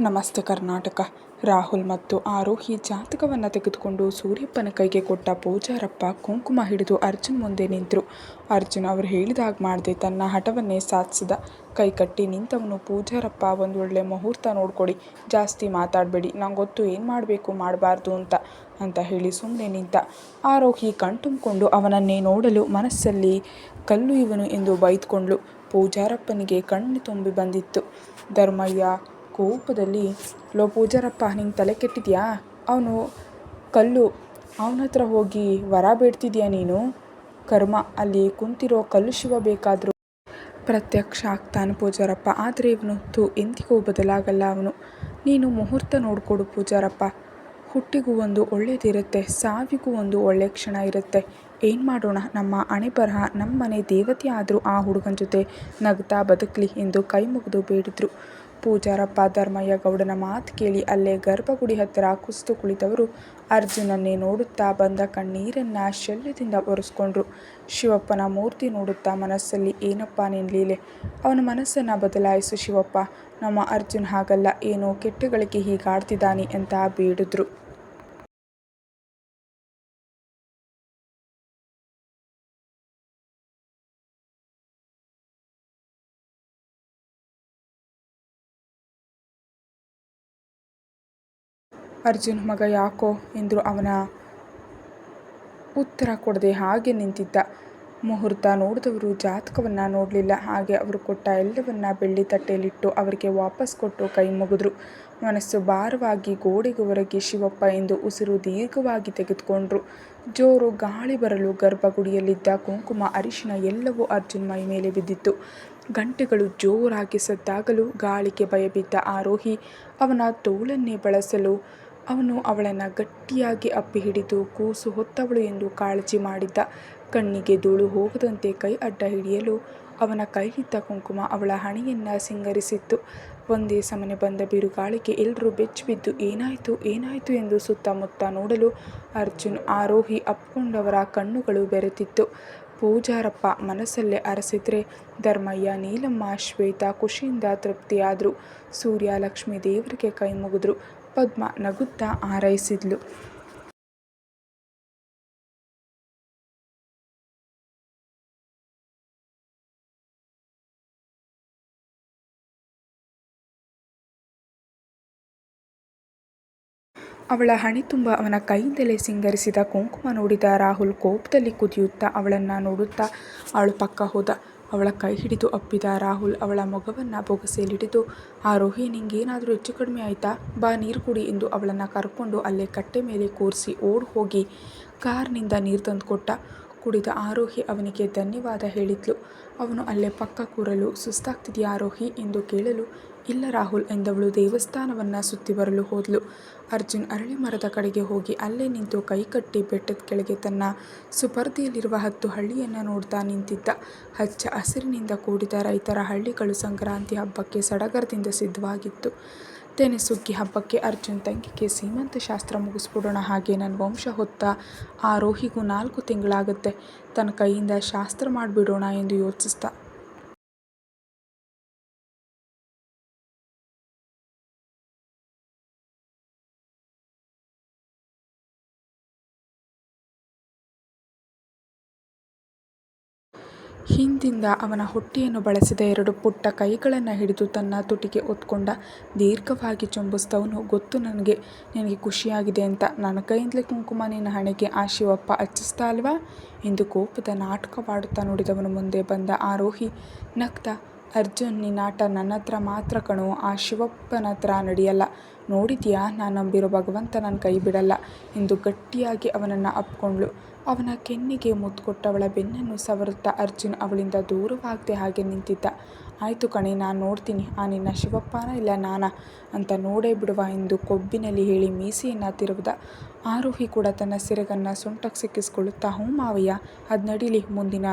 ನಮಸ್ತೆ ಕರ್ನಾಟಕ. ರಾಹುಲ್ ಮತ್ತು ಆರೋಹಿ ಜಾತಕವನ್ನು ತೆಗೆದುಕೊಂಡು ಸೂರ್ಯಪ್ಪನ ಕೈಗೆ ಕೊಟ್ಟ ಪೂಜಾರಪ್ಪ ಕುಂಕುಮ ಹಿಡಿದು ಅರ್ಜುನ್ ಮುಂದೆ ನಿಂತರು. ಅರ್ಜುನ್ ಅವರು ಹೇಳಿದಾಗ ಮಾಡದೆ ತನ್ನ ಹಠವನ್ನೇ ಸಾಧಿಸಿದ. ಕೈ ಕಟ್ಟಿ ನಿಂತವನು, ಪೂಜಾರಪ್ಪ, ಒಂದು ಒಳ್ಳೆ ಮುಹೂರ್ತ ನೋಡ್ಕೊಡಿ. ಜಾಸ್ತಿ ಮಾತಾಡಬೇಡಿ. ನಂಗೆ ಗೊತ್ತು ಏನು ಮಾಡಬೇಕು ಮಾಡಬಾರ್ದು ಅಂತ ಅಂತ ಹೇಳಿ ಸುಮ್ಮನೆ ನಿಂತ. ಆರೋಹಿ ಕಣ್ತುಂಬಿಕೊಂಡು ಅವನನ್ನೇ ನೋಡಲು ಮನಸ್ಸಲ್ಲಿ ಕಲ್ಲು ಇವನು ಎಂದು ಬೈದ್ಕೊಂಡ್ಳು ಪೂಜಾರಪ್ಪನಿಗೆ ಕಣ್ಣು ತುಂಬಿ ಬಂದಿತ್ತು. ಧರ್ಮಯ್ಯ ಕೋಪದಲ್ಲಿ, ಲೋ ಪೂಜಾರಪ್ಪ, ನಿಂಗೆ ತಲೆ ಕೆಟ್ಟಿದ್ಯಾ? ಅವನು ಕಲ್ಲು, ಅವನ ಹತ್ರ ಹೋಗಿ ವರ ಬೇಡ್ತಿದ್ಯಾ ನೀನು? ಕರ್ಮ, ಅಲ್ಲಿ ಕುಂತಿರೋ ಕಲ್ಲು ಶಿವ ಬೇಕಾದರೂ ಪ್ರತ್ಯಕ್ಷ ಆಗ್ತಾನೆ ಪೂಜಾರಪ್ಪ. ಆದರೆ ಇವನು ತು ಎಂದಿಗೂ ಬದಲಾಗಲ್ಲ ಅವನು. ನೀನು ಮುಹೂರ್ತ ನೋಡಿಕೊಡು ಪೂಜಾರಪ್ಪ. ಹುಟ್ಟಿಗೂ ಒಂದು ಒಳ್ಳೇದಿರುತ್ತೆ ಸಾವಿಗೂ ಒಂದು ಒಳ್ಳೆ ಕ್ಷಣ ಇರುತ್ತೆ. ಏನು ಮಾಡೋಣ, ನಮ್ಮ ಅಣೆ ಬರಹ ನಮ್ಮ ಮನೆ ದೇವತೆ ಆದರೂ ಆ ಹುಡುಗನ ಜೊತೆ ನಗ್ತಾ ಬದುಕಲಿ ಎಂದು ಕೈ ಮುಗಿದು ಬೇಡಿದ್ರು. ಪೂಜಾರಪ್ಪ ಧರ್ಮಯ್ಯ ಗೌಡನ ಮಾತು ಕೇಳಿ ಅಲ್ಲೇ ಗರ್ಭಗುಡಿ ಹತ್ತಿರ ಕುಸ್ತು ಕುಳಿತವರು. ಅರ್ಜುನನ್ನೇ ನೋಡುತ್ತಾ ಬಂದ ಕಣ್ಣೀರನ್ನ ಶಲ್ಯದಿಂದ ಒರೆಸ್ಕೊಂಡ್ರು. ಶಿವಪ್ಪನ ಮೂರ್ತಿ ನೋಡುತ್ತಾ ಮನಸ್ಸಲ್ಲಿ, ಏನಪ್ಪ ನಿನ್ನ ಅವನ ಮನಸ್ಸನ್ನು ಬದಲಾಯಿಸು ಶಿವಪ್ಪ. ನಮ್ಮ ಅರ್ಜುನ್ ಹಾಗಲ್ಲ. ಏನೋ ಕೆಟ್ಟಗಳಿಗೆ ಹೀಗಾಡ್ತಿದ್ದಾನೆ ಅಂತ ಬೇಡಿದ್ರು ಅರ್ಜುನ್ ಮಗ ಯಾಕೋ ಎಂದು ಅವನ ಉತ್ತರ ಕೊಡದೆ ಹಾಗೆ ನಿಂತಿದ್ದ. ಮುಹೂರ್ತ ನೋಡಿದವರು ಜಾತಕವನ್ನು ನೋಡಲಿಲ್ಲ. ಹಾಗೆ ಅವರು ಕೊಟ್ಟ ಎಲ್ಲವನ್ನ ಬೆಳ್ಳಿ ತಟ್ಟೆಯಲ್ಲಿಟ್ಟು ಅವರಿಗೆ ವಾಪಸ್ ಕೊಟ್ಟು ಕೈ ಮುಗಿದ್ರು. ಮನಸ್ಸು ಭಾರವಾಗಿ ಗೋಡೆಗೆ ಹೊರಗೆ ಶಿವಪ್ಪ ಎಂದು ಉಸಿರು ದೀರ್ಘವಾಗಿ ತೆಗೆದುಕೊಂಡ್ರು. ಜೋರು ಗಾಳಿ ಬರಲು ಗರ್ಭಗುಡಿಯಲ್ಲಿದ್ದ ಕುಂಕುಮ, ಅರಿಶಿನ ಎಲ್ಲವೂ ಅರ್ಜುನ್ ಮೈ ಮೇಲೆ ಬಿದ್ದಿತ್ತು. ಗಂಟೆಗಳು ಜೋರಾಗಿ ಸದ್ದಾಗಲು ಗಾಳಿಗೆ ಭಯಬಿದ್ದ ಆರೋಹಿ ಅವನ ತೋಳನ್ನೇ ಬಳಸಲು ಅವನು ಅವಳನ್ನು ಗಟ್ಟಿಯಾಗಿ ಅಪ್ಪಿ ಹಿಡಿದು ಕೂಸು ಹೊತ್ತವಳು ಎಂದು ಕಾಳಜಿ ಮಾಡಿದ್ದ. ಕಣ್ಣಿಗೆ ಧೂಳು ಹೋಗದಂತೆ ಕೈ ಅಡ್ಡ ಹಿಡಿಯಲು ಅವನ ಕೈಯಿದ್ದ ಕುಂಕುಮ ಅವಳ ಹಣೆಯನ್ನು ಸಿಂಗರಿಸಿತ್ತು. ಒಂದೇ ಸಮನೆ ಬಂದ ಬಿರುಗಾಳಿಗೆ ಎಲ್ಲರೂ ಬೆಚ್ಚಿಬಿದ್ದು, ಏನಾಯಿತು ಏನಾಯಿತು? ಎಂದು ಸುತ್ತಮುತ್ತ ನೋಡಲು ಅರ್ಜುನ್ ಆರೋಹಿ ಅಪ್ಪಿಕೊಂಡವರ ಕಣ್ಣುಗಳು ಬೆರೆತಿತ್ತು. ಪೂಜಾರಪ್ಪ ಮನಸ್ಸಲ್ಲೇ ಅರಸಿದ್ರೆ ಧರ್ಮಯ್ಯ, ನೀಲಮ್ಮ, ಶ್ವೇತಾ ಖುಷಿಯಿಂದ ತೃಪ್ತಿಯಾದರು. ಸೂರ್ಯ ಲಕ್ಷ್ಮೀ ದೇವರಿಗೆ ಕೈ ಮುಗಿದ್ರು. ಪದ್ಮ ನಗುತ್ತಾ ಹಾರೈಸಿದ್ಲು. ಅವಳ ಹಣಿ ತುಂಬ ಅವನ ಕೈಯಿಂದಲೇ ಸಿಂಗರಿಸಿದ ಕುಂಕುಮ ನೋಡಿದ ರಾಹುಲ್ ಕೋಪದಲ್ಲಿ ಕುದಿಯುತ್ತಾ ಅವಳನ್ನು ನೋಡುತ್ತಾ ಅವಳು ಪಕ್ಕ ಹೋದ. ಅವಳ ಕೈ ಹಿಡಿದು ಅಪ್ಪಿದ ರಾಹುಲ್ ಅವಳ ಮೊಗವನ್ನು ಬೊಗಸೆಯಲ್ಲಿಡಿದು ಆರೋಹಿ ನಿಂಗೇನಾದರೂ ಹೆಚ್ಚು ಕಡಿಮೆ ಆಯಿತಾ? ಬಾ, ನೀರು ಕುಡಿ ಎಂದು ಅವಳನ್ನು ಕರ್ಕೊಂಡು ಅಲ್ಲೇ ಕಟ್ಟೆ ಮೇಲೆ ಕೂರಿಸಿ ಓಡ್ ಹೋಗಿ ಕಾರ್ನಿಂದ ನೀರು ತಂದುಕೊಟ್ಟ. ಕುಡಿದ ಆರೋಹಿ ಅವನಿಗೆ ಧನ್ಯವಾದ ಹೇಳಿದ್ಲು. ಅವನು ಅಲ್ಲೇ ಪಕ್ಕ ಕೂರಲು, ಸುಸ್ತಾಗ್ತಿದೆಯಾ ಆರೋಹಿ ಎಂದು ಕೇಳಲು ಇಲ್ಲ ರಾಹುಲ್ ಎಂದವಳು ದೇವಸ್ಥಾನವನ್ನು ಸುತ್ತಿ ಬರಲು ಹೋದಳು. ಅರ್ಜುನ್ ಅರಳಿ ಮರದ ಕಡೆಗೆ ಹೋಗಿ ಅಲ್ಲೇ ನಿಂತು ಕೈಕಟ್ಟಿ ಬೆಟ್ಟದ ಕೆಳಗೆ ತನ್ನ ಸುಪರ್ದಿಯಲ್ಲಿರುವ ಹತ್ತು ಹಳ್ಳಿಯನ್ನು ನೋಡ್ತಾ ನಿಂತಿದ್ದ. ಹಚ್ಚ ಹಸಿರಿನಿಂದ ಕೂಡಿದ ರೈತರ ಹಳ್ಳಿಗಳು ಸಂಕ್ರಾಂತಿ ಹಬ್ಬಕ್ಕೆ ಸಡಗರದಿಂದ ಸಿದ್ಧವಾಗಿತ್ತು. ತೆನೆ ಸುಗ್ಗಿ ಹಬ್ಬಕ್ಕೆ ಅರ್ಜುನ್ ತಂಗಿಗೆ ಸೀಮಂತ ಶಾಸ್ತ್ರ ಮುಗಿಸ್ಬಿಡೋಣ ಹಾಗೆ ನನ್ನ ವಂಶ ಹೊತ್ತ ಆ ರೋಹಿಗೂ ನಾಲ್ಕು ತಿಂಗಳಾಗುತ್ತೆ. ತನ್ನ ಕೈಯಿಂದ ಶಾಸ್ತ್ರ ಮಾಡಿಬಿಡೋಣ ಎಂದು ಯೋಚಿಸ್ತಾ ಹಿಂದಿಂದ ಅವನ ಹೊಟ್ಟೆಯನ್ನು ಬಳಸಿದ ಎರಡು ಪುಟ್ಟ ಕೈಗಳನ್ನು ಹಿಡಿದು ತನ್ನ ತುಟಿಗೆ ಒತ್ಕೊಂಡ ದೀರ್ಘವಾಗಿ ಚುಂಬಿಸ್ತವನು ಗೊತ್ತು ನನಗೆ, ನಿನಗೆ ಖುಷಿಯಾಗಿದೆ ಅಂತ. ನನ್ನ ಕೈಯಿಂದಲೇ ಕುಂಕುಮ ನಿನ್ನ ಹಣೆಗೆ ಆ ಶಿವಪ್ಪ ಹಚ್ಚಿಸ್ತಾ ಅಲ್ವಾ? ಎಂದು ಕೋಪದ ನಾಟಕವಾಡುತ್ತಾ ನೋಡಿದವನು ಮುಂದೆ ಬಂದ ಆರೋಹಿ, ನಗ್ತಾ ಅರ್ಜುನ್ ನಿನ್ನಾಟ ನನ್ನ ಹತ್ರ ಮಾತ್ರ ಕಣೋ. ಆ ಶಿವಪ್ಪನ ಹತ್ರ ನಡೆಯಲ್ಲ. ನೋಡಿದ್ಯಾ? ನಾನು ನಂಬಿರೋ ಭಗವಂತ ನನ್ನ ಕೈ ಬಿಡಲ್ಲ. ಎಂದು ಗಟ್ಟಿಯಾಗಿ ಅವನನ್ನು ಅಪ್ಕೊಂಡ್ಳು. ಅವನ ಕೆನ್ನಿಗೆ ಮುತ್ತು ಕೊಟ್ಟವಳ ಬೆನ್ನನ್ನು ಸವರುತ್ತಾ ಅರ್ಜುನ್ ಅವಳಿಂದ ದೂರವಾಗದೆ ಹಾಗೆ ನಿಂತಿದ್ದ. ಆಯಿತು ಕಣೆ, ನಾನು ನೋಡ್ತೀನಿ. ಆ ನಿನ್ನ ಶಿವಪ್ಪನ ಇಲ್ಲ ನಾನಾ ಅಂತ ನೋಡೇ ಬಿಡುವ ಎಂದು ಕೊಬ್ಬಿನಲ್ಲಿ ಹೇಳಿ ಮೀಸೆಯನ್ನು ತಿರುವಿದ ಆರೋಹಿ ಕೂಡ ತನ್ನ ಸಿರಗನ್ನು ಸೊಂಟಕ್ಕೆ ಸಿಕ್ಕಿಸಿಕೊಳ್ಳುತ್ತಾ, ಹ್ಞೂ ಮಾವಯ್ಯ, ಅದು ನಡೀಲಿ ಮುಂದಿನ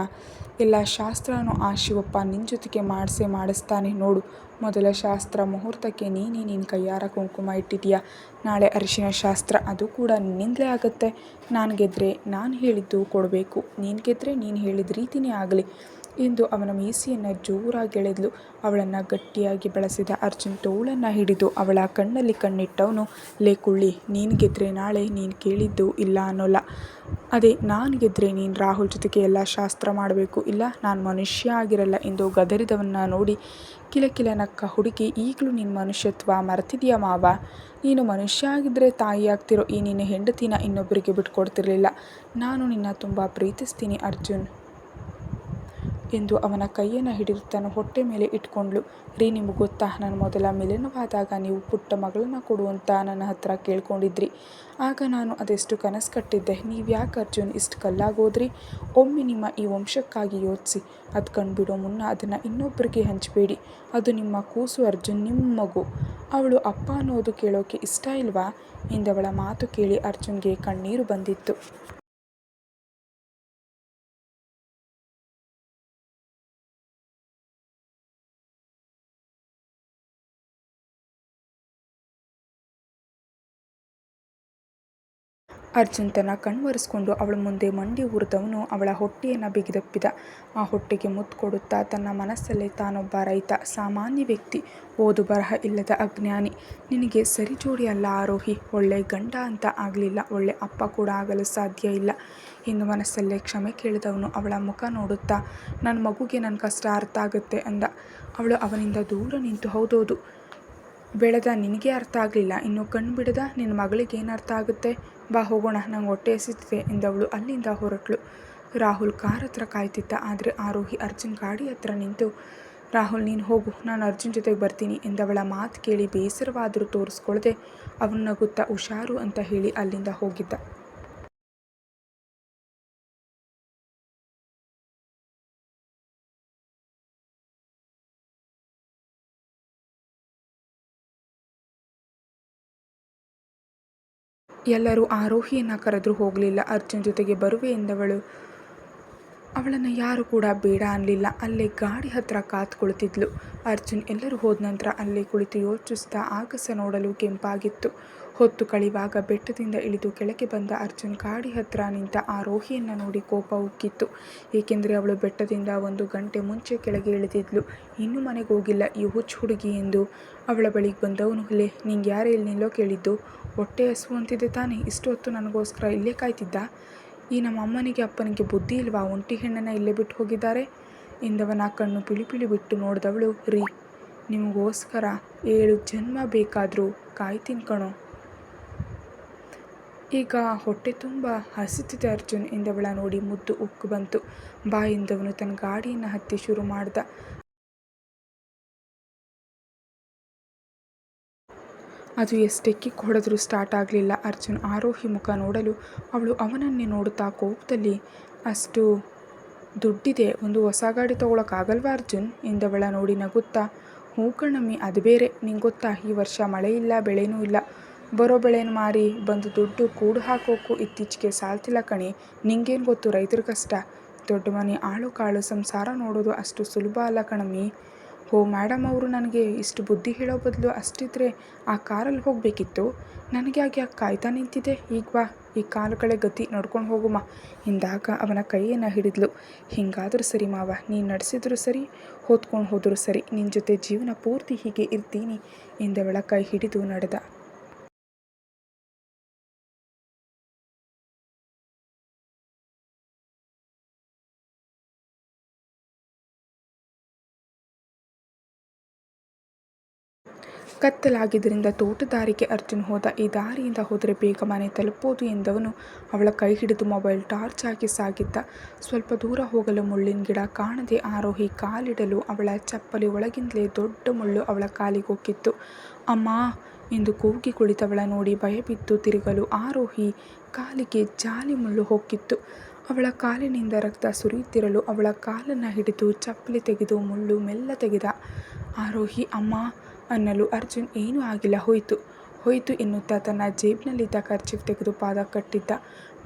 ಎಲ್ಲ ಶಾಸ್ತ್ರನೂ ಆ ಶಿವಪ್ಪ ನಿನ್ನ ಜೊತೆಗೆ ಮಾಡಿಸೇ ಮಾಡಿಸ್ತಾನೆ ನೋಡು. ಮೊದಲ ಶಾಸ್ತ್ರ ಮುಹೂರ್ತಕ್ಕೆ ನೀನೇ ನಿನ್ನ ಕೈಯಾರ ಕುಂಕುಮ ಇಟ್ಟಿದೀಯ ನಾಳೆ ಅರಿಶಿನ ಶಾಸ್ತ್ರ, ಅದು ಕೂಡ ನಿನ್ನಿಂದಲೇ ಆಗುತ್ತೆ. ನಾನು ಗೆದ್ದರೆ ನಾನು ಹೇಳಿದ್ದು ಕೊಡಬೇಕು. ನೀನು ಗೆದ್ದರೆ ನೀನು ಹೇಳಿದ ರೀತಿಯೇ ಆಗಲಿ. ಎಂದು ಅವನ ಮೀಸೆಯನ್ನು ಜೋರಾಗಿ ಎಳೆದ್ಲು. ಅವಳನ್ನು ಗಟ್ಟಿಯಾಗಿ ಬಳಸಿದ ಅರ್ಜುನ್ ತೋಳನ್ನು ಹಿಡಿದು ಅವಳ ಕಣ್ಣಲ್ಲಿ ಕಣ್ಣಿಟ್ಟವನು, ಲೇ ಕುಳ್ಳಿ, ನೀನು ಗೆದ್ರೆ ನಾಳೆ ನೀನು ಕೇಳಿದ್ದು ಇಲ್ಲ ಅನ್ನೋಲ್ಲ. ಅದೇ ನಾನು ಗೆದ್ರೆ ನೀನು ರಾಹುಲ್ ಜೊತೆಗೆ ಎಲ್ಲ ಶಾಸ್ತ್ರ ಮಾಡಬೇಕು ಇಲ್ಲ, ನಾನು ಮನುಷ್ಯ ಆಗಿರಲ್ಲ ಎಂದು ಗದರಿದವನ್ನ ನೋಡಿ ಕಿಲಕಿಲ ನಕ್ಕ ಹುಡುಗಿ ಈಗಲೂ ನಿನ್ನ ಮನುಷ್ಯತ್ವ ಮರೆತಿದೀಯ ಮಾವ? ನೀನು ಮನುಷ್ಯ ಆಗಿದ್ದರೆ ತಾಯಿ ಆಗ್ತಿರೋ ಈ ನಿನ್ನ ಹೆಂಡತಿನ ಇನ್ನೊಬ್ಬರಿಗೆ ಬಿಟ್ಕೊಡ್ತಿರ್ಲಿಲ್ಲ. ನಾನು ನಿನ್ನ ತುಂಬ ಪ್ರೀತಿಸ್ತೀನಿ ಅರ್ಜುನ್. ಎಂದು ಅವನ ಕೈಯನ್ನು ಹಿಡಿದು ತನ್ನ ಹೊಟ್ಟೆ ಮೇಲೆ ಇಟ್ಕೊಂಡ್ಳು. ರೀ, ನಿಮಗೆ ಗೊತ್ತಾ ನನ್ನ ಮೊದಲ ಮಿಲನವಾದಾಗ ನೀವು ಪುಟ್ಟ ಮಗಳನ್ನ ಕೊಡುವಂತ ನನ್ನ ಹತ್ರ ಕೇಳ್ಕೊಂಡಿದ್ರಿ. ಆಗ ನಾನು ಅದೆಷ್ಟು ಕನಸು ಕಟ್ಟಿದ್ದೆ. ನೀವ್ಯಾಕೆ ಅರ್ಜುನ್ ಇಷ್ಟು ಕಲ್ಲಾಗೋದ್ರಿ? ಒಮ್ಮೆ ನಿಮ್ಮ ಈ ವಂಶಕ್ಕಾಗಿ ಯೋಚಿಸಿ ಅದು ಕಂಡುಬಿಡೋ ಮುನ್ನ ಅದನ್ನು ಇನ್ನೊಬ್ಬರಿಗೆ ಹಂಚಬೇಡಿ ಅದು ನಿಮ್ಮ ಕೂಸು ಅರ್ಜುನ್ ನಿಮ್ಮ ಮಗು. ಅವಳು ಅಪ್ಪ ಅನ್ನೋದು ಕೇಳೋಕೆ ಇಷ್ಟ ಇಲ್ವಾ? ಎಂದವಳ ಮಾತು ಕೇಳಿ ಅರ್ಜುನ್ಗೆ ಕಣ್ಣೀರು ಬಂದಿತ್ತು. ಅರ್ಜುನ್ ತನ್ನ ಕಣ್ ಒರೆಸ್ಕೊಂಡು ಅವಳ ಮುಂದೆ ಮಂಡಿ ಊರಿದವನು ಅವಳ ಹೊಟ್ಟೆಯನ್ನು ಬಿಗಿದಪ್ಪಿದ. ಆ ಹೊಟ್ಟೆಗೆ ಮುತ್ತು ಕೊಡುತ್ತಾ ತನ್ನ ಮನಸ್ಸಲ್ಲೇ ತಾನೊಬ್ಬ ರೈತ, ಸಾಮಾನ್ಯ ವ್ಯಕ್ತಿ, ಓದು ಬರಹ ಇಲ್ಲದ ಅಜ್ಞಾನಿ. ನಿನಗೆ ಸರಿ ಜೋಡಿ ಅಲ್ಲ ಆರೋಹಿ. ಒಳ್ಳೆ ಗಂಡ ಅಂತ ಆಗಲಿಲ್ಲ ಒಳ್ಳೆ ಅಪ್ಪ ಕೂಡ ಆಗಲು ಸಾಧ್ಯ ಇಲ್ಲ ಇನ್ನು ಮನಸ್ಸಲ್ಲೇ ಕ್ಷಮೆ ಕೇಳಿದವನು ಅವಳ ಮುಖ ನೋಡುತ್ತಾ ನನ್ನ ಮಗುಗೆ ನನ್ನ ಕಷ್ಟ ಅರ್ಥ ಆಗುತ್ತೆ ಅಂದ. ಅವಳು ಅವನಿಂದ ದೂರ ನಿಂತು ಹೌದೌದು. ಬೆಳೆದ ನಿನಗೆ ಅರ್ಥ ಆಗಲಿಲ್ಲ ಇನ್ನು ಕಣ್ಣು ಬಿಡದ ಮಗಳಿಗೆ ಏನು ಅರ್ಥ ಆಗತ್ತೆ? ಬಾ ಹೋಗೋಣ ನಂಗೆ ಹೊಟ್ಟೆ ಹಸಿತಿದೆ ಎಂದವಳು ಅಲ್ಲಿಂದ ಹೊರಟಳು ರಾಹುಲ್ ಕಾರ್ ಹತ್ರ ಕಾಯ್ತಿದ್ದ. ಆದರೆ ಆರೋಹಿ ಅರ್ಜುನ್ ಗಾಡಿ ಹತ್ರ ನಿಂತು, ರಾಹುಲ್, ನೀನು ಹೋಗು ನಾನು ಅರ್ಜುನ್ ಜೊತೆಗೆ ಬರ್ತೀನಿ ಎಂದವಳ ಮಾತು ಕೇಳಿ ಬೇಸರವಾದರೂ ತೋರಿಸ್ಕೊಳ್ಳದೆ ಅವನ್ನ ನಗುತ್ತಾ, ಹುಷಾರು ಅಂತ ಹೇಳಿ ಅಲ್ಲಿಂದ ಹೋಗಿದ್ದ. ಎಲ್ಲರೂ ಆರೋಹಿಯನ್ನು ಕರೆದರೂ ಹೋಗಲಿಲ್ಲ ಅರ್ಜುನ್ ಜೊತೆಗೆ ಬರುವೆ ಎಂದವಳು. ಅವಳನ್ನು ಯಾರು ಕೂಡ ಬೇಡ ಅನ್ನಲಿಲ್ಲ ಅಲ್ಲೇ ಗಾಡಿ ಹತ್ತಿರ ಕಾತ್ಕೊಳ್ತಿದ್ಲು ಕುಳಿತಿದ್ಲು. ಅರ್ಜುನ್ ಎಲ್ಲರೂ ಹೋದ ನಂತರ ಅಲ್ಲೇ ಕುಳಿತು ಯೋಚಿಸ್ತಾ ಆಗಸ ನೋಡಲು ಕೆಂಪಾಗಿತ್ತು. ಹೊತ್ತು ಕಳೆಯುವಾಗ ಬೆಟ್ಟದಿಂದ ಇಳಿದು ಕೆಳಗೆ ಬಂದ ಅರ್ಜುನ್ ಗಾಡಿ ಹತ್ತಿರ ನಿಂತ ಆರೋಹಿಯನ್ನ ನೋಡಿ ಕೋಪ ಉಕ್ಕಿತ್ತು. ಏಕೆಂದರೆ ಅವಳು ಬೆಟ್ಟದಿಂದ ಒಂದು ಗಂಟೆ ಮುಂಚೆ ಕೆಳಗೆ ಇಳಿದಿದ್ಲು. ಇನ್ನೂ ಮನೆಗೆ ಹೋಗಿಲ್ಲ ಈ ಹುಚ್ಚು ಹುಡುಗಿ ಎಂದು ಅವಳ ಬಳಿಗೆ ಬಂದವನು, ಲೇ, ನಿಂಗ್ಯಾರೇ ಇಲ್ಲಿ ನಿಲ್ಲೋ ಹೇಳಿದ್ದು? ಹೊಟ್ಟೆ ಹಸು ಅಂತಿದೆ ತಾನೇ, ಇಷ್ಟು ಹೊತ್ತು ನನಗೋಸ್ಕರ ಇಲ್ಲೇ ಕಾಯ್ತಿದ್ದ ಈ ನಮ್ಮ ಅಮ್ಮನಿಗೆ, ಅಪ್ಪನಿಗೆ ಬುದ್ಧಿ ಇಲ್ವಾ ಒಂಟಿ ಹೆಣ್ಣನ್ನು ಇಲ್ಲೇ ಬಿಟ್ಟು ಹೋಗಿದ್ದಾರೆ? ಎಂದವನ ಕಣ್ಣು ಪಿಳಿಪಿಳಿ ಪಿಳಿ ಬಿಟ್ಟು ನೋಡಿದವಳು ರೀ ನಿಮಗೋಸ್ಕರ ಏಳು ಜನ್ಮ ಬೇಕಾದರೂ ಕಣೋ. ಈಗ ಹೊಟ್ಟೆ ತುಂಬ ಹಸಿತಿದೆ ಅರ್ಜುನ್, ಎಂದವಳ ನೋಡಿ ಮುದ್ದು ಉಕ್ಕು ಬಂತು. ಬಾ ತನ್ನ ಗಾಡಿಯನ್ನು ಹತ್ತಿ ಶುರು ಮಾಡ್ದ. ಅದು ಎಷ್ಟೆಕ್ಕಿ ಹೊಡೆದರೂ ಸ್ಟಾರ್ಟ್ ಆಗಲಿಲ್ಲ ಅರ್ಜುನ್ ಆರೋಹಿ ಮುಖ ನೋಡಲು ಅವಳು ಅವನನ್ನೇ ನೋಡುತ್ತಾ ಕೋಪದಲ್ಲಿ, ಅಷ್ಟು ದುಡ್ಡಿದೆ, ಒಂದು ಹೊಸ ಗಾಡಿ ತೊಗೊಳಕ್ಕಾಗಲ್ವಾ ಅರ್ಜುನ್? ಎಂದವಳ ನೋಡಿ ನಗುತ್ತಾ ಹೂ ಕಣಮ್ಮಿ ನಿಂಗೆ ನಿಂಗೊತ್ತಾ ಈ ವರ್ಷ ಮಳೆ ಇಲ್ಲ, ಬೆಳೆನೂ ಇಲ್ಲ. ಬರೋ ಬೆಳೆನ ಮಾರಿ ಬಂದು ದುಡ್ಡು ಕೂಡು ಹಾಕೋಕು ಇತ್ತೀಚೆಗೆ ಸಾಲ್ತಿಲ್ಲ ಕಣೆ ನಿಂಗೇನು ಗೊತ್ತು, ರೈತರ ಕಷ್ಟ? ದೊಡ್ಡ ಮನೆ, ಆಳು ಕಾಳು, ಸಂಸಾರ ನೋಡೋದು ಅಷ್ಟು ಸುಲಭ ಅಲ್ಲ ಕಣಮ್ಮಿ. ಹೋ ಮೇಡಂ ಅವರು ನನಗೆ ಇಷ್ಟು ಬುದ್ಧಿ ಹೇಳೋ ಬದಲು ಅಷ್ಟಿದ್ರೆ ಆ ಕಾರಲ್ಲಿ ಹೋಗಬೇಕಿತ್ತು ನನಗೆ ಆಗ್ಯ ಕಾಯ್ತಾ ನಿಂತಿದೆ ಈಗ ಬಾ, ಈ ಕಾಲುಗಳೇ ಗತಿ ನೋಡ್ಕೊಂಡು ಹೋಗುಮ್ಮ ಹಿಂದಾಗ ಅವನ ಕೈಯನ್ನು ಹಿಡಿದ್ಲು. ಹಿಂಗಾದರೂ ಸರಿ ಮಾವ, ನೀನು ನಡೆಸಿದ್ರು ಸರಿ, ಹೊತ್ಕೊಂಡು ಹೋದರೂ ಸರಿ ನಿನ್ನ ಜೊತೆ ಜೀವನ ಪೂರ್ತಿ ಹೀಗೆ ಇರ್ತೀನಿ ಎಂದವಳ ಕೈ ಹಿಡಿದು ನಡೆದ. ಕತ್ತಲಾಗಿದ್ರಿಂದ ತೋಟದಾರಿಗೆ ಅರ್ಜುನ್ ಹೋದ. ಈ ದಾರಿಯಿಂದ ಹೋದರೆ ಬೇಗ ಮನೆ ತಲುಪೋದು ಎಂದವನು ಅವಳ ಕೈ ಹಿಡಿದು ಮೊಬೈಲ್ ಟಾರ್ಚ್ ಹಾಕಿ ಸಾಗಿದ್ದ. ಸ್ವಲ್ಪ ದೂರ ಹೋಗಲು ಮುಳ್ಳಿನ ಗಿಡ ಕಾಣದೆ ಆರೋಹಿ ಕಾಲಿಡಲು ಅವಳ ಚಪ್ಪಲಿ ಒಳಗಿಂದಲೇ ದೊಡ್ಡ ಮುಳ್ಳು ಅವಳ ಕಾಲಿಗೊಕ್ಕಿತ್ತು. ಅಮ್ಮ ಎಂದು ಕೂಗಿ ಕುಳಿತವಳ ನೋಡಿ ಭಯಬಿದ್ದು ತಿರುಗಲು ಆರೋಹಿ ಕಾಲಿಗೆ ಜಾಲಿ ಮುಳ್ಳು ಹೊಕ್ಕಿತ್ತು. ಅವಳ ಕಾಲಿನಿಂದ ರಕ್ತ ಸುರಿಯುತ್ತಿರಲು ಅವಳ ಕಾಲನ್ನು ಹಿಡಿದು ಚಪ್ಪಲಿ ತೆಗೆದು ಮುಳ್ಳು ಮೆಲ್ಲ ತೆಗೆದ. ಆರೋಹಿ, ಅಮ್ಮಾ ಅನ್ನಲು ಅರ್ಜುನ್ ಏನೂ ಆಗಿಲ್ಲ ಹೋಯಿತು ಹೋಯಿತು ಎನ್ನುತ್ತಾ ತನ್ನ ಜೇಬ್ನಲ್ಲಿದ್ದ ಕರ್ಚೀಫ್ ತೆಗೆದು ಪಾದ ಕಟ್ಟಿದ್ದ.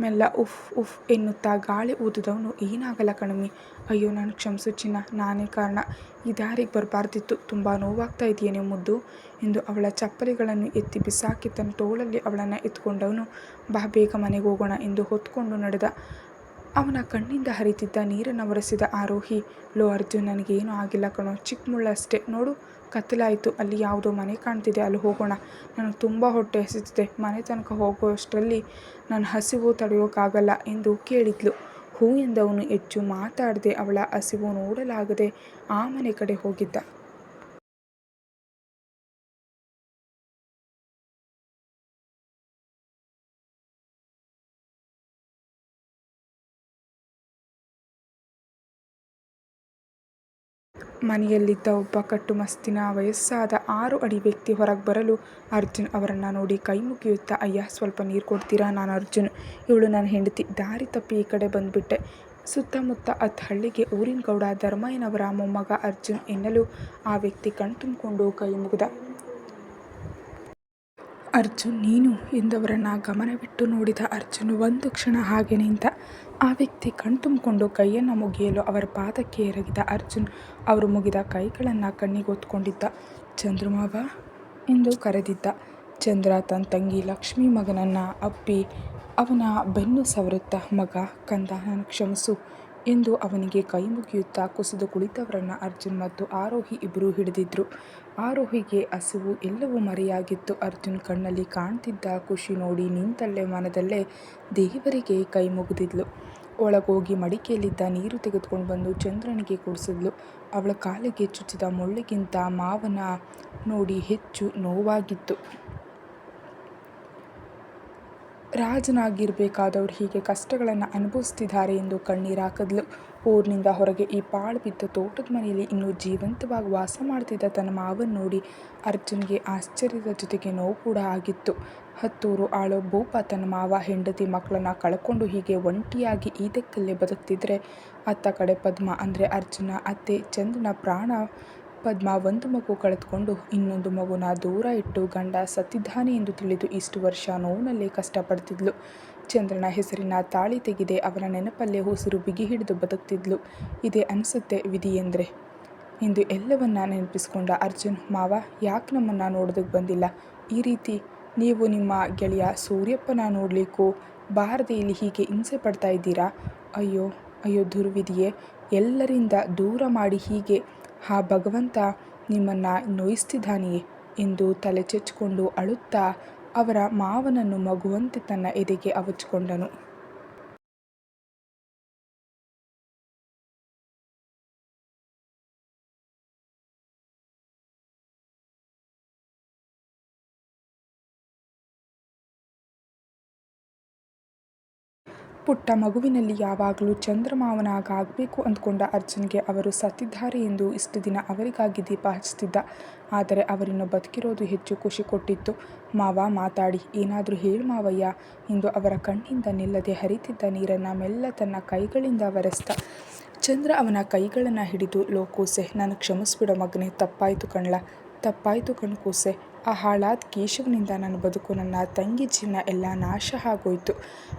ಮೆಲ್ಲ ಉಫ್ ಉಫ್ ಎನ್ನುತ್ತಾ ಗಾಳಿ ಊದಿದವನು ಏನಾಗಲ್ಲ ಕಣಮ್ಮಿ. ಅಯ್ಯೋ, ನಾನು ಕ್ಷಮಿಸು ಚಿನ್ನ ನಾನೇ ಕಾರಣ ಈ ದಾರಿಗೆ ಬರಬಾರ್ದಿತ್ತು ತುಂಬ ನೋವಾಗ್ತಾ ಇದೆಯೇನೆ ಮುದ್ದು? ಎಂದು ಅವಳ ಚಪ್ಪಲಿಗಳನ್ನು ಎತ್ತಿ ಬಿಸಾಕಿ ತನ್ನ ತೋಳಲ್ಲಿ ಅವಳನ್ನು ಎತ್ಕೊಂಡವನು ಬಾ, ಬೇಗ ಮನೆಗೆ ಹೋಗೋಣ ಎಂದು ಹೊತ್ಕೊಂಡು ನಡೆದ. ಅವನ ಕಣ್ಣಿಂದ ಹರಿತಿದ್ದ ನೀರನ್ನು ಒರೆಸಿದ ಆರೋಹಿ, ಲೋ ಅರ್ಜುನ್, ನನಗೇನು ಆಗಿಲ್ಲ ಕಣೋ ಚಿಕ್ಕ ಮುಳ್ಳಷ್ಟೇ ನೋಡು ಕತ್ತಲಾಯಿತು. ಅಲ್ಲಿ ಯಾವುದೋ ಮನೆ ಕಾಣ್ತಿದೆ. ಅಲ್ಲಿ ಹೋಗೋಣ. ನನಗೆ ತುಂಬ ಹೊಟ್ಟೆ ಹಸಿತಿದೆ. ಮನೆ ತನಕ ಹೋಗುವಷ್ಟರಲ್ಲಿ ನನ್ನ ಹಸಿವು ತಡೆಯೋಕ್ಕಾಗಲ್ಲ ಎಂದು ಕೇಳಿದ್ಲು. ಹೂ ಎಂದವನು ಹೆಚ್ಚು ಮಾತಾಡದೆ ಅವಳ ಹಸಿವು ನೋಡಲಾಗದೆ ಆ ಮನೆ ಕಡೆ ಹೋಗಿದ್ದ. ಮನೆಯಲ್ಲಿದ್ದ ಒಬ್ಬ ಕಟ್ಟುಮಸ್ತಿನ ವಯಸ್ಸಾದ ಆರು ಅಡಿ ವ್ಯಕ್ತಿ ಹೊರಗೆ ಬರಲು ಅರ್ಜುನ್ ಅವರನ್ನು ನೋಡಿ ಕೈ ಮುಗಿಯುತ್ತಾ, ಅಯ್ಯ, ಸ್ವಲ್ಪ ನೀರು ಕೊಡ್ತೀರಾ? ನಾನು ಅರ್ಜುನ್. ಇವಳು ನನ್ನ ಹೆಂಡತಿ. ದಾರಿ ತಪ್ಪಿ ಈ ಕಡೆ ಬಂದುಬಿಟ್ಟೆ. ಸುತ್ತಮುತ್ತ ಅತ್ ಹಳ್ಳಿಗೆ ಊರಿನ ಗೌಡ ಧರ್ಮಯ್ಯನವರ ಮೊಮ್ಮಗ ಅರ್ಜುನ್ ಎನ್ನಲು ಆ ವ್ಯಕ್ತಿ ಕಣ್ತುಂಬಿಕೊಂಡು ಕೈ ಮುಗಿದ. ಅರ್ಜುನ್, ನೀನು ಎಂದವರನ್ನು ಗಮನವಿಟ್ಟು ನೋಡಿದ ಅರ್ಜುನ್, ಒಂದು ಕ್ಷಣ ಹಾಗೆ ನಿಂತ ಆ ವ್ಯಕ್ತಿ ಕಣ್ತುಂಬಿಕೊಂಡು ಕೈಯನ್ನು ಮುಗಿಯಲು ಅವರ ಪಾದಕ್ಕೆ ಎರಗಿದ ಅರ್ಜುನ್ ಅವರು ಮುಗಿದ ಕೈಗಳನ್ನು ಕಣ್ಣಿಗೊತ್ಕೊಂಡಿದ್ದ. ಚಂದ್ರಮಾವ ಎಂದು ಕರೆದಿದ್ದ. ಚಂದ್ರ ತನ್ನ ತಂಗಿ ಲಕ್ಷ್ಮಿ ಮಗನನ್ನು ಅಪ್ಪಿ, ಅವನ ಬೆನ್ನು ಸವರುತ್ತ, ಮಗ, ಕಂದ ಕ್ಷಮಿಸು ಎಂದು ಅವನಿಗೆ ಕೈ ಮುಗಿಯುತ್ತಾ ಕುಸಿದು ಕುಳಿತವರನ್ನು ಅರ್ಜುನ್ ಮತ್ತು ಆರೋಹಿ ಇಬ್ಬರೂ ಹಿಡಿದಿದ್ರು. ಆರೋಹಿಗೆ ಹಸಿವು ಎಲ್ಲವೂ ಮರೆಯಾಗಿತ್ತು. ಅರ್ಜುನ್ ಕಣ್ಣಲ್ಲಿ ಕಾಣ್ತಿದ್ದ ಖುಷಿ ನೋಡಿ ನಿಂತಲ್ಲೇ ಮನದಲ್ಲೇ ದೇವರಿಗೆ ಕೈ ಮುಗಿದಿದ್ಲು. ಒಳಗೋಗಿ ಮಡಿಕೆಯಲ್ಲಿದ್ದ ನೀರು ತೆಗೆದುಕೊಂಡು ಬಂದು ಚಂದ್ರನಿಗೆ ಕುಡಿಸಿದ್ಲು. ಅವಳ ಕಾಲಿಗೆ ಚುಚ್ಚಿದ ಮುಳ್ಳಿಗಿಂತ ಮಾವನ ನೋಡಿ ಹೆಚ್ಚು ನೋವಾಗಿತ್ತು. ರಾಜನಾಗಿರಬೇಕಾದವರು ಹೀಗೆ ಕಷ್ಟಗಳನ್ನು ಅನುಭವಿಸ್ತಿದ್ದಾರೆ ಎಂದು ಕಣ್ಣೀರಾಕದ್ಲು ಊರಿನಿಂದ ಹೊರಗೆ ಈ ಪಾಳು ಬಿದ್ದ ತೋಟದ ಮನೆಯಲ್ಲಿ ಇನ್ನೂ ಜೀವಂತವಾಗಿ ವಾಸ ಮಾಡ್ತಿದ್ದ ತನ್ನ ಮಾವನ್ನು ನೋಡಿ ಅರ್ಜುನ್ಗೆ ಆಶ್ಚರ್ಯದ ಜೊತೆಗೆ ನೋವು ಕೂಡ ಆಗಿತ್ತು. ಹತ್ತೂರು ಆಳೋ ಭೂಪ ತನ್ನ ಮಾವ, ಹೆಂಡತಿ ಮಕ್ಕಳನ್ನ ಕಳ್ಕೊಂಡು ಹೀಗೆ ಒಂಟಿಯಾಗಿ ಈದಕ್ಕಲ್ಲೇ ಬದುಕ್ತಿದ್ರೆ, ಅತ್ತ ಕಡೆ ಪದ್ಮ ಅಂದರೆ ಅರ್ಜುನ, ಅತ್ತೆ ಚಂದನ ಪ್ರಾಣ ಪದ್ಮ ಒಂದು ಮಗು ಕಳೆದುಕೊಂಡು ಇನ್ನೊಂದು ಮಗುನ ದೂರ ಇಟ್ಟು ಗಂಡ ಸತ್ತಿದ್ದಾನೆ ಎಂದು ತಿಳಿದು ಇಷ್ಟು ವರ್ಷ ನೋವಿನಲ್ಲಿ ಕಷ್ಟಪಡ್ತಿದ್ಲು. ಚಂದ್ರನ ಹೆಸರಿನ ತಾಳಿ ತೆಗೆದೆ ಅವನ ನೆನಪಲ್ಲೇ ಉಸಿರು ಬಿಗಿ ಹಿಡಿದು ಬದುಕ್ತಿದ್ಲು. ಇದೇ ಅನಿಸುತ್ತೆ ವಿಧಿ ಎಂದರೆ. ಎಂದು ಎಲ್ಲವನ್ನ ನೆನಪಿಸ್ಕೊಂಡ ಅರ್ಜುನ್, ಮಾವ, ಯಾಕೆ ನಮ್ಮನ್ನು ನೋಡೋದಕ್ಕೆ ಬಂದಿಲ್ಲ? ಈ ರೀತಿ ನೀವು ನಿಮ್ಮ ಗೆಳೆಯ ಸೂರ್ಯಪ್ಪನ ನೋಡಲಿಕ್ಕೂ ಬಾರದೆ ಇಲ್ಲಿ ಹೀಗೆ ಹಿಂಸೆ ಪಡ್ತಾ ಇದ್ದೀರಾ? ಅಯ್ಯೋ ಅಯ್ಯೋ ದುರ್ವಿಧಿಯೇ, ಎಲ್ಲರಿಂದ ದೂರ ಮಾಡಿ ಹೀಗೆ ಆ ಭಗವಂತ ನಿಮ್ಮನ್ನು ನೋಯಿಸ್ತಿದ್ದಾನೆಯೇ ಎಂದು ತಲೆ ಚೆಚ್ಚಿಕೊಂಡು ಅಳುತ್ತಾ ಅವರ ಮಾವನನ್ನು ಮಗುವಂತೆ ತನ್ನ ಎದೆಗೆ ಅವಚ್ಕೊಂಡನು. ಪುಟ್ಟ ಮಗುವಿನಲ್ಲಿ ಯಾವಾಗಲೂ ಚಂದ್ರಮಾವನಾಗಬೇಕು ಅಂದ್ಕೊಂಡ ಅರ್ಜುನ್ಗೆ ಅವರು ಸತ್ತಿದ್ದಾರೆ ಎಂದು ಇಷ್ಟು ದಿನ ಅವರಿಗಾಗಿ ದೀಪ ಹಚ್ತಿದ್ದ ಆದರೆ ಅವರಿನ್ನು ಬದುಕಿರೋದು ಹೆಚ್ಚು ಖುಷಿ ಕೊಟ್ಟಿತ್ತು. ಮಾವ, ಮಾತಾಡಿ, ಏನಾದರೂ ಹೇಳು ಮಾವಯ್ಯ, ಎಂದು ಅವರ ಕಣ್ಣಿಂದ ನಿಲ್ಲದೆ ಹರಿತಿದ್ದ ನೀರನ್ನು ಮೆಲ್ಲ ತನ್ನ ಕೈಗಳಿಂದ ಒರೆಸ್ದ. ಚಂದ್ರ ಅವನ ಕೈಗಳನ್ನು ಹಿಡಿದು ಲೋಕೋಸೆ ನಾನು ಕ್ಷಮಿಸ್ಬಿಡೋ ಮಗನೇ, ತಪ್ಪಾಯಿತು ಕಣ್ಲ, ತಪ್ಪಾಯಿತು ಕಣ್ಕೂಸೆ ಆ ಹಾಳಾದ ಕೇಶವನಿಂದ ನನ್ನ ಬದುಕು, ನನ್ನ ತಂಗಿ ಜೀವನ ಎಲ್ಲ ನಾಶ ಆಗೋಯ್ತು.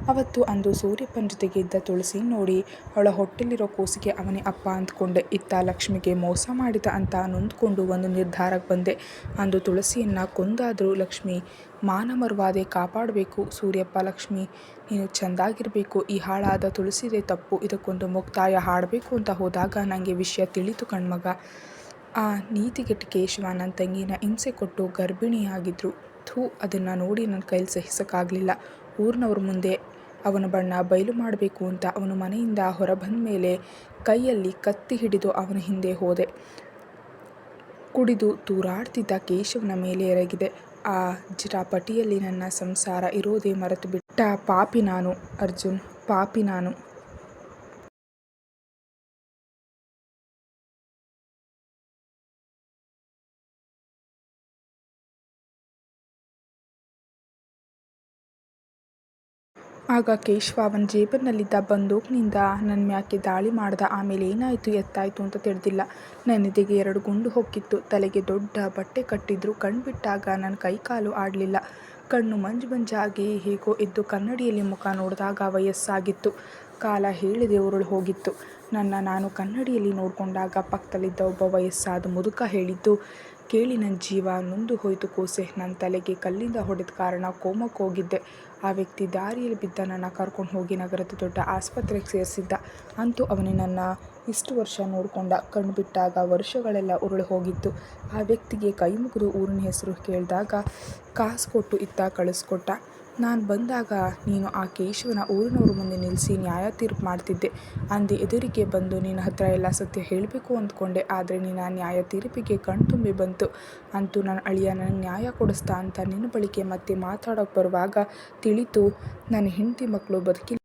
ಅವತ್ತು ಅಂದು ಸೂರ್ಯಪ್ಪನ ಜೊತೆಗೆ ಇದ್ದ ತುಳಸಿ ನೋಡಿ ಅವಳ ಹೊಟ್ಟೆಲಿರೋ ಕೂಸಿಗೆ ಅವನೇ ಅಪ್ಪ ಅಂದ್ಕೊಂಡೆ. ಇತ್ತ ಲಕ್ಷ್ಮಿಗೆ ಮೋಸ ಮಾಡಿದ ಅಂತ ನೊಂದ್ಕೊಂಡು ಒಂದು ನಿರ್ಧಾರಕ್ಕೆ ಬಂದೆ. ಅಂದು ತುಳಸಿಯನ್ನು ಕೊಂದಾದರೂ ಲಕ್ಷ್ಮಿ ಮಾನ ಮರುವಾದೆ ಕಾಪಾಡಬೇಕು. ಸೂರ್ಯಪ್ಪ, ಲಕ್ಷ್ಮಿ, ನೀನು ಚೆಂದಾಗಿರಬೇಕು. ಈ ಹಾಳಾದ ತುಳಸಿದೆ ತಪ್ಪು. ಇದಕ್ಕೊಂದು ಮುಕ್ತಾಯ ಹಾಡಬೇಕು ಅಂತ ಹೋದಾಗ ನನಗೆ ವಿಷಯ ತಿಳಿತು ಕಣ್ಮಗ. ಆ ನೀತಿಗೆಟ್ಟ ಕೇಶವ ನನ್ನ ತಂಗಿನ ಹಿಂಸೆ ಕೊಟ್ಟು ಗರ್ಭಿಣಿಯಾಗಿದ್ರು. ಥೂ, ಅದನ್ನು ನೋಡಿ ನನ್ನ ಕೈಲಿ ಸಹಿಸೋಕ್ಕಾಗಲಿಲ್ಲ. ಊರಿನವ್ರ ಮುಂದೆ ಅವನ ಬಣ್ಣ ಬಯಲು ಮಾಡಬೇಕು ಅಂತ ಅವನ ಮನೆಯಿಂದ ಹೊರ ಬಂದ ಮೇಲೆ ಕೈಯಲ್ಲಿ ಕತ್ತಿ ಹಿಡಿದು ಅವನ ಹಿಂದೆ ಹೋದೆ. ಕುಡಿದು ತೂರಾಡ್ತಿದ್ದ ಕೇಶವನ ಮೇಲೆ ಎರಗಿದೆ. ಆ ಜಟಾಪಟಿಯಲ್ಲಿ ನನ್ನ ಸಂಸಾರ ಇರೋದೇ ಮರೆತು ಬಿಟ್ಟ ಪಾಪಿ ನಾನು, ಅರ್ಜುನ್, ಪಾಪಿ ನಾನು. ಆಗ ಕೇಶವ ಅವನ ಜೇಬಿನಲ್ಲಿದ್ದ ಬಂದೂಕ್ನಿಂದ ನನ್ನ ಮ್ಯಾಕೆ ದಾಳಿ ಮಾಡ್ದ ಆಮೇಲೆ ಏನಾಯಿತು, ಎತ್ತಾಯಿತು ಅಂತ ತಿಳಿದಿಲ್ಲ. ನನ್ನೆದೆಗೆ ಎರಡು ಗುಂಡು ಹೊಕ್ಕಿತ್ತು. ತಲೆಗೆ ದೊಡ್ಡ ಬಟ್ಟೆ ಕಟ್ಟಿದ್ರು. ಕಣ್ಬಿಟ್ಟಾಗ ನನ್ನ ಕೈಕಾಲು ಆಡಲಿಲ್ಲ. ಕಣ್ಣು ಮಂಜು ಮಂಜಾಗಿ ಹೇಗೋ ಎದ್ದು ಕನ್ನಡಿಯಲ್ಲಿ ಮುಖ ನೋಡಿದಾಗ ವಯಸ್ಸಾಗಿತ್ತು. ಕಾಲ ಹೇಳಿದೆ ಉರುಳು ಹೋಗಿತ್ತು. ನನ್ನ ನಾನು ಕನ್ನಡಿಯಲ್ಲಿ ನೋಡಿಕೊಂಡಾಗ ಪಕ್ಕದಲ್ಲಿದ್ದ ಒಬ್ಬ ವಯಸ್ಸಾದ ಮುದುಕ ಹೇಳಿದ್ದು, ಕೇಳಿ ನನ್ನ ಜೀವ ನೊಂದು ಹೋಯಿತು ಕೂಸೆ. ನನ್ನ ತಲೆಗೆ ಕಲ್ಲಿಂದ ಹೊಡೆದ ಕಾರಣ ಕೋಮಕ್ಕೆ ಹೋಗಿದ್ದೆ. ಆ ವ್ಯಕ್ತಿ ದಾರಿಯಲ್ಲಿ ಬಿದ್ದ ನನ್ನ ಕರ್ಕೊಂಡು ಹೋಗಿ ನಗರದ ದೊಡ್ಡ ಆಸ್ಪತ್ರೆಗೆ ಸೇರಿಸಿದ್ದ. ಅಂತೂ ಅವನೇ ನನ್ನ ಇಷ್ಟು ವರ್ಷ ನೋಡಿಕೊಂಡ ಕಣ್ಣು ಬಿಟ್ಟಾಗ ವರ್ಷಗಳೆಲ್ಲ ಉರುಳು ಹೋಗಿತ್ತು. ಆ ವ್ಯಕ್ತಿಗೆ ಕೈ ಮುಗಿದು ಊರಿನ ಹೆಸರು ಕೇಳಿದಾಗ ಕಾಸು ಕೊಟ್ಟು ಇತ್ತ ಕಳಿಸ್ಕೊಟ್ಟ. ನಾನು ಬಂದಾಗ ನೀನು ಆ ಕೇಶವನ ಊರಿನವ್ರ ಮುಂದೆ ನಿಲ್ಲಿಸಿ ನ್ಯಾಯ ತೀರ್ಪು ಮಾಡ್ತಿದ್ದೆ. ಅಂದು ಎದುರಿಗೆ ಬಂದು ನಿನ್ನ ಹತ್ರ ಎಲ್ಲ ಸತ್ಯ ಹೇಳಬೇಕು ಅಂದ್ಕೊಂಡೆ. ಆದರೆ ನಿನ್ನ ನ್ಯಾಯ ತೀರ್ಪಿಗೆ ಕಣ್ತುಂಬಿ ಬಂತು. ಅಂತೂ ನನ್ನ ಅಳಿಯ ನನಗೆ ನ್ಯಾಯ ಕೊಡಿಸ್ತಾ ಅಂತ ನಿನ್ನ ಬಳಿಕೆ ಮತ್ತೆ ಮಾತಾಡೋಕೆ ಬರುವಾಗ ತಿಳಿತು, ನನ್ನ ಹೆಂಡತಿ ಮಕ್ಕಳು ಬದುಕಿಲ್ಲ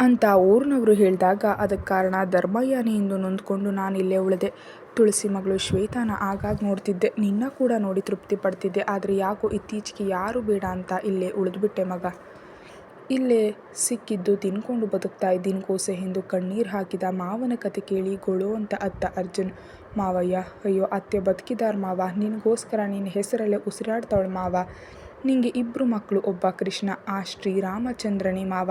ಅಂತ ಊರಿನವರು ಹೇಳಿದಾಗ ಅದಕ್ಕೆ ಕಾರಣ ಧರ್ಮಯ್ಯನೇ ಎಂದು ನೊಂದ್ಕೊಂಡು ನಾನು ಇಲ್ಲೇ ಉಳಿದೆ. ತುಳಸಿ ಮಗಳು ಶ್ವೇತಾನ ಆಗಾಗ ನೋಡ್ತಿದ್ದೆ. ನಿನ್ನ ಕೂಡ ನೋಡಿ ತೃಪ್ತಿ ಪಡ್ತಿದ್ದೆ. ಆದರೆ ಯಾಕೋ ಇತ್ತೀಚೆಗೆ ಯಾರು ಬೇಡ ಅಂತ ಇಲ್ಲೇ ಉಳಿದ್ಬಿಟ್ಟೆ ಮಗ. ಇಲ್ಲೇ ಸಿಕ್ಕಿದ್ದು ತಿನ್ಕೊಂಡು ಬದುಕ್ತಾ ಇದ್ದೀನಿ ಕೋಸೆ ಎಂದು ಕಣ್ಣೀರು ಹಾಕಿದ ಮಾವನ ಕತೆ ಕೇಳಿ ಗೊಳು ಅಂತ ಅತ್ತ ಅರ್ಜುನ್, ಮಾವಯ್ಯ, ಅಯ್ಯೋ, ಅತ್ತೆ ಬದುಕಿದಾರ ಮಾವ. ನಿನಗೋಸ್ಕರ ನಿನ್ನ ಹೆಸರಲ್ಲೇ ಉಸಿರಾಡ್ತಾವಳು ಮಾವ. ನಿಂಗೆ ಇಬ್ಬರು ಮಕ್ಕಳು ಒಬ್ಬ ಕೃಷ್ಣ, ಆ ಶ್ರೀರಾಮಚಂದ್ರನೇ ಮಾವ.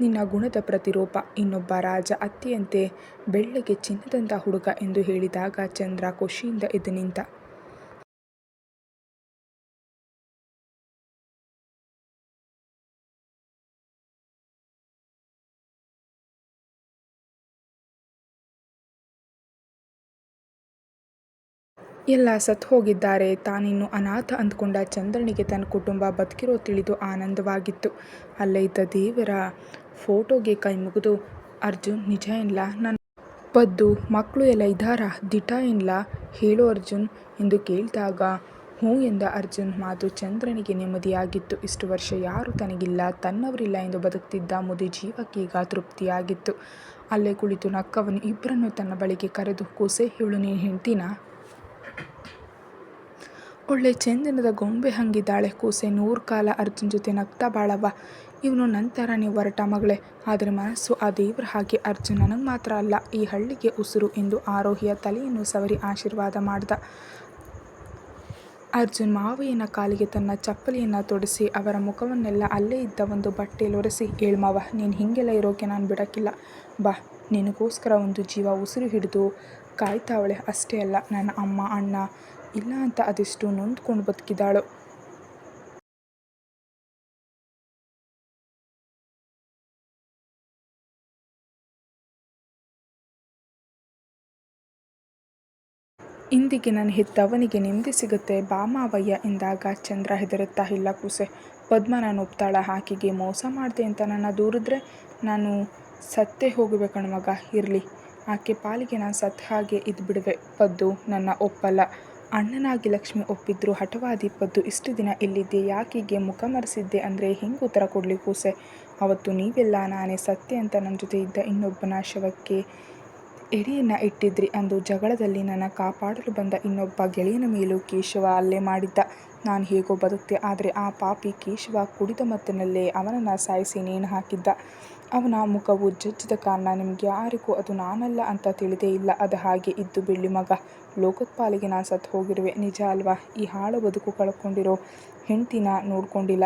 ನಿನ್ನ ಗುಣದ ಪ್ರತಿರೂಪ ಇನ್ನೊಬ್ಬ ರಾಜ ಅತ್ತೆಯಂತೆ ಬೆಳ್ಳಗೆ ಚಿನ್ನದಂಥ ಹುಡುಗ ಎಂದು ಹೇಳಿದಾಗ ಚಂದ್ರ ಖುಷಿಯಿಂದ ಎದ್ದು ನಿಂತ ಎಲ್ಲ ಸತ್ತು ಹೋಗಿದ್ದಾರೆ. ತಾನಿನ್ನು ಅನಾಥ ಅಂದ್ಕೊಂಡ ಚಂದ್ರನಿಗೆ ತನ್ನ ಕುಟುಂಬ ಬದುಕಿರೋ ತಿಳಿದು ಆನಂದವಾಗಿತ್ತು. ಅಲ್ಲೇ ಇದ್ದ ದೇವರ ಫೋಟೋಗೆ ಕೈ ಮುಗಿದು, ಅರ್ಜುನ್, ನಿಜ ಇಲ್ಲ ನನ್ನ ಪದ್ದು ಮಕ್ಕಳು ಎಲ್ಲ ಇದ್ದಾರ ದಿಟ ಇಲ್ಲ ಹೇಳು ಅರ್ಜುನ್, ಎಂದು ಕೇಳಿದಾಗ, ಹ್ಞೂ ಎಂದ ಅರ್ಜುನ್, ಮಾತು ಚಂದ್ರನಿಗೆ ನೆಮ್ಮದಿಯಾಗಿತ್ತು. ಇಷ್ಟು ವರ್ಷ ಯಾರು ತನಗಿಲ್ಲ. ತನ್ನವರಿಲ್ಲ ಎಂದು ಬದುಕ್ತಿದ್ದ ಮುದಿ ಜೀವಕ್ಕೀಗ ತೃಪ್ತಿಯಾಗಿತ್ತು. ಅಲ್ಲೇ ಕುಳಿತು ನಕ್ಕವನು ಇಬ್ಬರನ್ನು ತನ್ನ ಬಳಿಗೆ ಕರೆದು, ಕೂಸೆ, ಹೇಳು ನೀನು ಹೆಂಡ್ತಿನ? ಒಳ್ಳೆ ಚಂದನದ ಗೊಂಬೆ ಹಂಗಿದ್ದಾಳೆ. ಕೂಸೆ ನೂರು ಕಾಲ ಅರ್ಜುನ್ ಜೊತೆ ನಗ್ತಾ ಬಾಳವ್ವ. ಇವನು ನಂತರ ನೀವು ಹೊರಟ ಮಗಳೇ. ಆದರೆ ಮನಸ್ಸು ಆ ದೇವ್ರ ಹಾಗೆ ಅರ್ಜುನ್ ನನಗೆ ಮಾತ್ರ ಅಲ್ಲ, ಈ ಹಳ್ಳಿಗೆ ಉಸಿರು ಎಂದು ಆರೋಹಿಯ ತಲೆಯನ್ನು ಸವರಿ ಆಶೀರ್ವಾದ ಮಾಡ್ದ. ಅರ್ಜುನ್ ಮಾವಯ್ಯನ ಕಾಲಿಗೆ ತನ್ನ ಚಪ್ಪಲಿಯನ್ನು ತೊಡಿಸಿ ಅವರ ಮುಖವನ್ನೆಲ್ಲ ಅಲ್ಲೇ ಇದ್ದ ಒಂದು ಬಟ್ಟೆಯಲ್ಲಿ ಒರೆಸಿ ಹೇಳ್ಮಾವ ನೀನು ಹೀಗೆಲ್ಲ ಇರೋಕೆ ನಾನು ಬಿಡೋಕ್ಕಿಲ್ಲ. ಬಾ, ನಿನಗೋಸ್ಕರ ಒಂದು ಜೀವ ಉಸಿರು ಹಿಡಿದು ಕಾಯ್ತಾವಳೆ. ಅಷ್ಟೇ ಅಲ್ಲ, ನನ್ನ ಅಮ್ಮ, ಅಣ್ಣ ಇಲ್ಲ ಅಂತ ಅದೆಷ್ಟು ನೊಂದ್ಕೊಂಡು ಬದುಕಿದಾಳು. ಇಂದಿಗೆ ನನ್ನ ಹೆತ್ತವನಿಗೆ ನೆಮ್ಮದಿ ಸಿಗುತ್ತೆ. ಬಾಮಾವಯ್ಯ ಎಂದಾಗ ಚಂದ್ರ ಹೆದರುತ್ತಾ, ಇಲ್ಲ ಕೂಸೆ, ಪದ್ಮ ನಾನು ಒಪ್ತಾಳ, ಆಕೆಗೆ ಮೋಸ ಮಾಡಿದೆ ಅಂತ ನನ್ನ ದೂರಿದ್ರೆ ನಾನು ಸತ್ತೇ ಹೋಗಬೇಕಣ್ಣ ಮಗ ಇರಲಿ. ಆಕೆ ಪಾಲಿಗೆ ನಾನು ಸತ್ತ ಹಾಗೆ ಇದ್ಬಿಡುವೆ. ಪದ್ದು ನನ್ನ ಒಪ್ಪಲ್ಲ. ಅಣ್ಣನಾಗಿ ಲಕ್ಷ್ಮಿ ಒಪ್ಪಿದ್ರು ಹಠವಾದಿ ಪದ್ದು, ಇಷ್ಟು ದಿನ ಇಲ್ಲಿದ್ದೆ, ಯಾಕೀಗೆ ಮುಖ ಮರೆಸಿದ್ದೆ ಅಂದರೆ ಹೆಂಗೆ ಉತ್ತರ ಕೊಡಲಿ ಕೂಸೆ? ಅವತ್ತು ನೀವೆಲ್ಲ ನಾನೇ ಸತ್ಯ ಅಂತ ನನ್ನ ಜೊತೆ ಇದ್ದ ಇನ್ನೊಬ್ಬನ ಶವಕ್ಕೆ ಎಡೆಯನ್ನು ಇಟ್ಟಿದ್ರಿ ಅಂದು ಜಗಳದಲ್ಲಿ ನನ್ನ ಕಾಪಾಡಲು ಬಂದ ಇನ್ನೊಬ್ಬ ಗೆಳೆಯನ ಮೇಲೂ ಕೇಶವ ಅಲ್ಲೇ ಮಾಡಿದ್ದ. ನಾನು ಹೇಗೋ ಬದುಕ್ತೆ, ಆದರೆ ಆ ಪಾಪಿ ಕೇಶವ ಕುಡಿದ ಮತ್ತಿನಲ್ಲೇ ಅವನನ್ನು ಸಾಯಿಸಿ ನೇಣು ಹಾಕಿದ್ದ. ಅವನ ಮುಖವು ಜಜ್ಜಿದ ಕಾರಣ ನಿಮಗೆ ಯಾರಿಗೂ ಅದು ನಾನಲ್ಲ ಅಂತ ತಿಳಿದೇ ಇಲ್ಲ. ಅದು ಹಾಗೆ ಇದ್ದು ಬೆಳ್ಳಿ ಮಗ. ಲೋಕಪಾಲಿಗೆ ನಾನು ಸತ್ತು ಹೋಗಿರುವೆ. ನಿಜ ಅಲ್ವಾ? ಈ ಹಾಳು ಬದುಕು ಕಳ್ಕೊಂಡಿರೋ ಹೆಂಡ್ತಿನ ನೋಡ್ಕೊಂಡಿಲ್ಲ.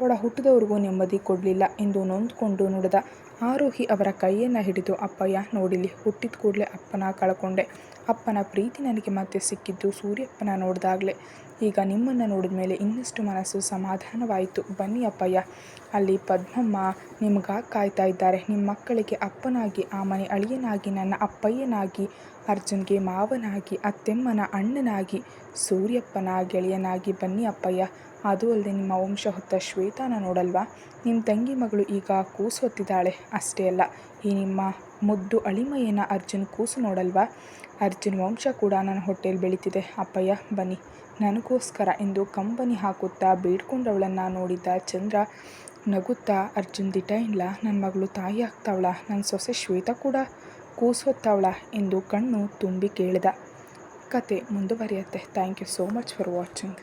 ಒಡ ಹುಟ್ಟಿದವ್ರಿಗೂ ನೆಮ್ಮದಿ ಕೊಡಲಿಲ್ಲ ಎಂದು ನೊಂದ್ಕೊಂಡು ನುಡಿದ ಆರೋಹಿ ಅವರ ಕೈಯನ್ನು ಹಿಡಿದು, ಅಪ್ಪಯ್ಯ ನೋಡಿಲಿ ಹುಟ್ಟಿದ ಕೂಡಲೇ ಅಪ್ಪನ ಕಳ್ಕೊಂಡೆ. ಅಪ್ಪನ ಪ್ರೀತಿ ನನಗೆ ಮತ್ತೆ ಸಿಕ್ಕಿದ್ದು ಸೂರ್ಯಪ್ಪನ ನೋಡಿದಾಗಲೇ. ಈಗ ನಿಮ್ಮನ್ನು ನೋಡಿದ ಮೇಲೆ ಇನ್ನಷ್ಟು ಮನಸ್ಸು ಸಮಾಧಾನವಾಯಿತು. ಬನ್ನಿ ಅಪ್ಪಯ್ಯ. ಅಲ್ಲಿ ಪದ್ಮಮ್ಮ ನಿಮ್ಗಾಗಿ ಕಾಯ್ತಾ ಇದ್ದಾರೆ. ನಿಮ್ಮ ಮಕ್ಕಳಿಗೆ ಅಪ್ಪನಾಗಿ, ಆ ಮನೆ ಅಳಿಯನಾಗಿ, ನನ್ನ ಅಪ್ಪಯ್ಯನಾಗಿ, ಅರ್ಜುನ್ಗೆ ಮಾವನಾಗಿ, ಅತ್ತೆಮ್ಮನ ಅಣ್ಣನಾಗಿ, ಸೂರ್ಯಪ್ಪನ ಗೆಳೆಯನಾಗಿ ಬನ್ನಿ ಅಪ್ಪಯ್ಯ. ಅದು ಅಲ್ಲದೆ ನಿಮ್ಮ ವಂಶ ಹೊತ್ತ ಶ್ವೇತಾನ ನೋಡಲ್ವಾ? ನಿಮ್ಮ ತಂಗಿ ಮಗಳು ಈಗ ಕೂಸು ಹೊತ್ತಿದ್ದಾಳೆ. ಅಷ್ಟೇ ಅಲ್ಲ, ಈ ನಿಮ್ಮ ಮುದ್ದು ಅಳಿಮಯ್ಯನ ಅರ್ಜುನ್ ಕೂಸು ನೋಡಲ್ವಾ? ಅರ್ಜುನ್ ವಂಶ ಕೂಡ ನನ್ನ ಹೊಟ್ಟೆಯಲ್ಲಿ ಬೆಳೀತಿದೆ. ಅಪ್ಪಯ್ಯ, ಬನ್ನಿ. ನನಗೋಸ್ಕರ ಎಂದು ಕಂಬನಿ ಹಾಕುತ್ತಾ ಬೇಡ್ಕೊಂಡವಳನ್ನು ನೋಡಿದ ಚಂದ್ರ ನಗುತ್ತಾ, ಅರ್ಜುನ್ ದಿಟ ಇಲ್ಲ ನನ್ನ ಮಗಳು ತಾಯಿ ಆಗ್ತಾವಳ ನನ್ನ ಸೊಸೆ ಶ್ವೇತ ಕೂಡ ಕೂಸೊತ್ತಾವಳ ಎಂದು ಕಣ್ಣು ತುಂಬಿ ಕೇಳಿದ. ಕತೆ ಮುಂದುವರಿಯುತ್ತೆ. Thank you so much for watching